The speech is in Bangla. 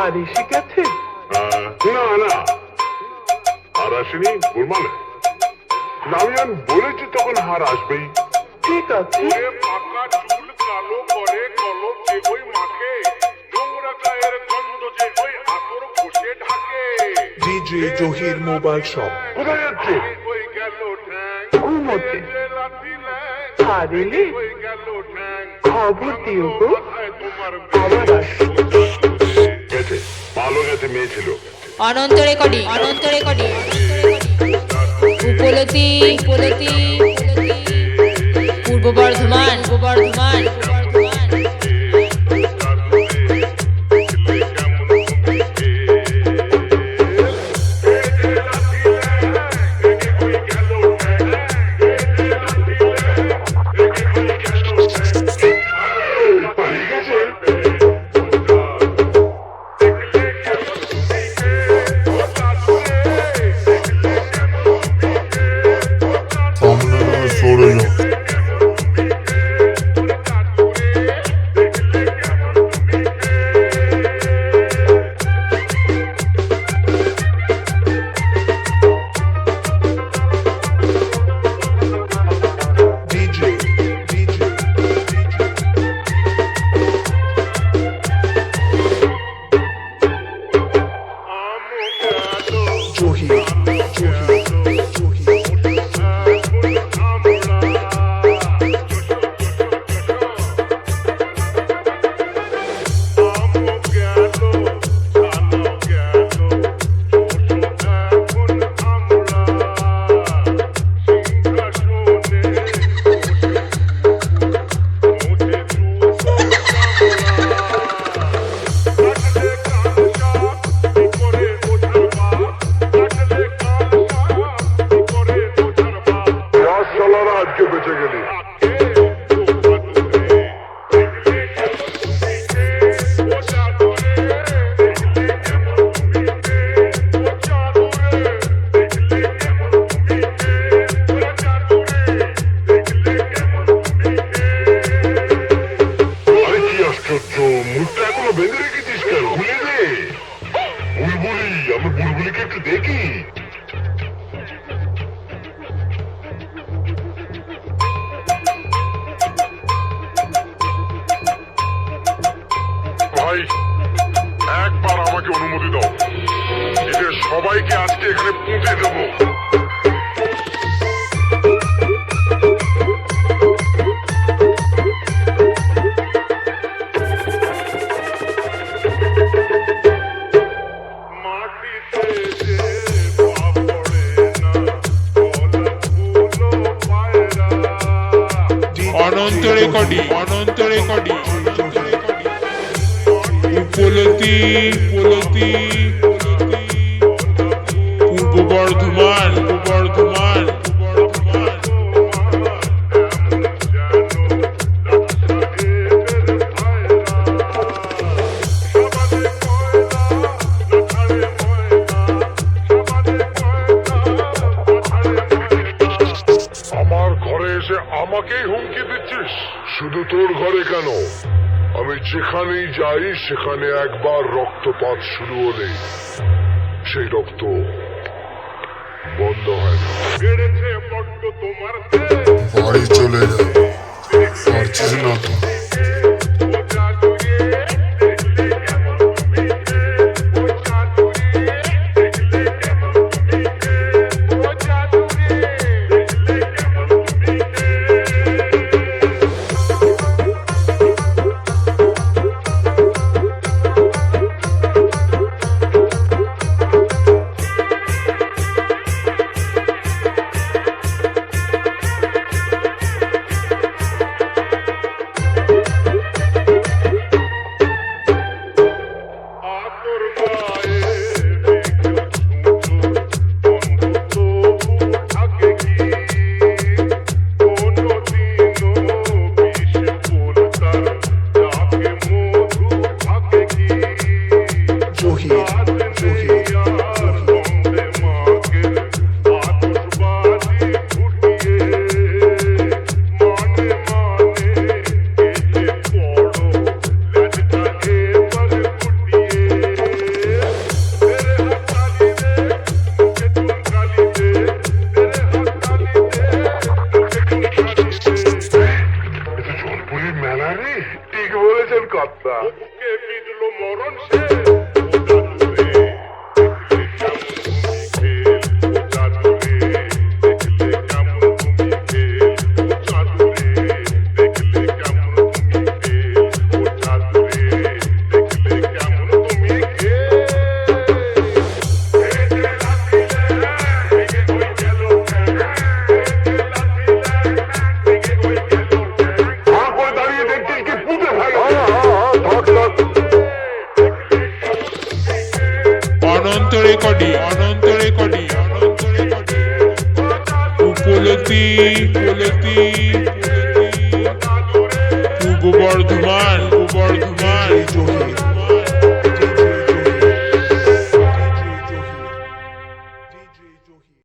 বাড়ি শিখেছে। না না। আর আসেনি গুরমানে নামিয়ান বলেছি তখন হার আসবেই। ঠিক আছে। পাকা চুল কালো করে কলম যে ওই মাঠে নোংরা গায়ের গন্ধ যে ওই আতর ঘষে ঢাকে। ডিজে জহির মোবাইল শপ কোথায় যাচ্ছে? ঘুমোতে পারিলে খবর দিও গো আবার আসব গেছে গেছে মেয়ে ছিল। Ananta recording Ananta recording. উপলতি উপলতি। পূর্ব বর্ধমান পূর্ব বর্ধমান। দেখি। ভাই একবার আমাকে অনুমতি দাও। এদের সবাইকে আজকে এখানে পুঁতে দেবো। অনন্ত রেকর্ডিং অনন্ত রেকর্ডিং উপলতি উপলতি পূর্ব বর্ধমান পূর্ব শুধু তোর ঘরে কেন? আমি যেখানেই যাই সেখানে একবার রক্তপাত শুরু হলে সেই রক্ত বন্ধ হয় না। বাড়ি চলে যায়। পারছিস না তো